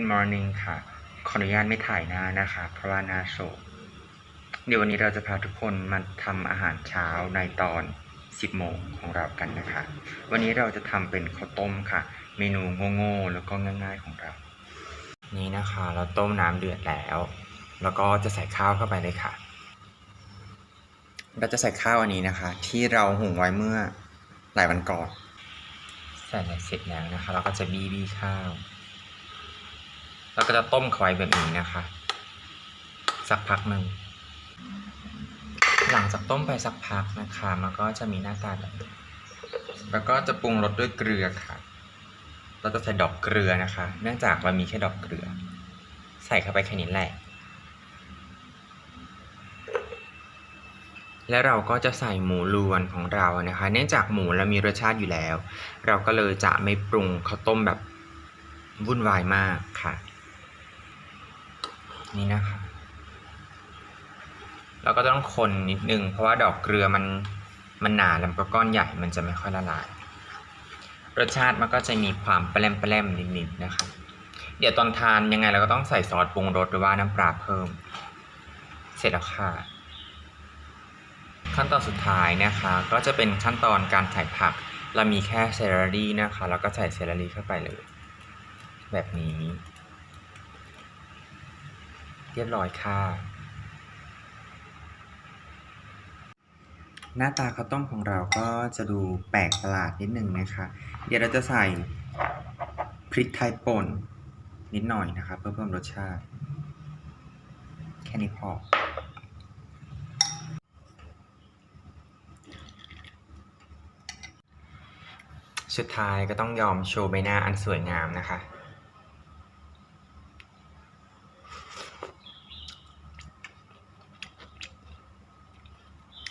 Good morning ค่ะ ขออนุญาตไม่ถ่ายหน้านะคะ เพราะว่าหน้าโศกเดี๋ยววันนี้เราจะพาทุกคนมาทำอาหารเช้าในตอน 10 โมงของเรากันนะคะ วันนี้เราจะทำเป็นข้าวต้มค่ะ เมนูโง่ๆแล้วก็ง่าย ๆของเรา นี่นะคะ เราต้มน้ำเดือดแล้ว แล้วก็จะใส่ข้าวเข้าไปเลยค่ะ เราจะใส่ข้าวอันนี้นะคะ ที่เราหุงไว้เมื่อหลายวันก่อนใส่เสร็จแล้วนะคะ เราก็จะบี้บี้ข้าว แล้วก็จะต้มเขาไว้แบบนี้นะคะ สักพักหนึ่ง หลังจากต้มไปสักพักนะคะ มันก็จะมีหน้าตาแบบนี้แล้วก็จะปรุงรสด้วยเกลือค่ะ เราจะใส่ดอกเกลือนะคะ เนื่องจากมันมีแค่ดอกเกลือ ใส่เข้าไปแค่นี้แหละ แล้วเราก็จะใส่หมูรวนของเรานะคะ เนื่องจากหมูเรามีรสชาติอยู่แล้ว เราก็เลยจะไม่ปรุงข้าวต้มแบบวุ่นวายมากค่ะ นี่นะคะเราก็ต้องคนนิดนึง เพราะว่าดอกเกลือมันมันหนาแล้วก็ก้อนใหญ่มันจะไม่ค่อยละลาย รสชาติมันก็จะมีความแปร่มแปร่มๆนิดๆนะคะ เดี๋ยวตอนทานยังไงเราก็ต้องใส่ซอสปรุงรสหรือว่าน้ำปลาเพิ่ม เสร็จแล้วค่ะขั้นตอนสุดท้ายนะคะก็จะเป็นขั้นตอนการใส่ผัก เรามีแค่เซเลอรี่นะคะ แล้วก็ใส่เซเลอรี่เข้าไปเลย แบบนี้ รียบร้อยค่ะ หน้าตาข้าวต้มของเราก็จะดูแปลกประหลาดนิดนึงนะคะ เดี๋ยวเราจะใส่พริกไทยป่นนิดหน่อยนะคะเพื่อเพิ่มรสชาติ แค่นี้พอสุดท้ายก็ต้องยอมโชว์ใบหน้าอันสวยงามนะคะ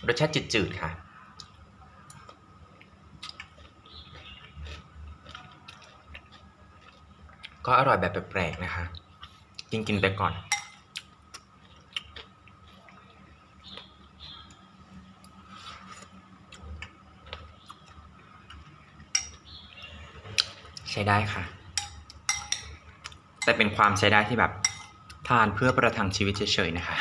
รสชาติจืดๆค่ะ ก็อร่อยแบบแปลกๆนะคะ กินกินๆไปก่อน ใช้ได้ค่ะ แต่เป็นความใช้ได้ที่แบบทานเพื่อประทังชีวิตเฉยๆนะคะ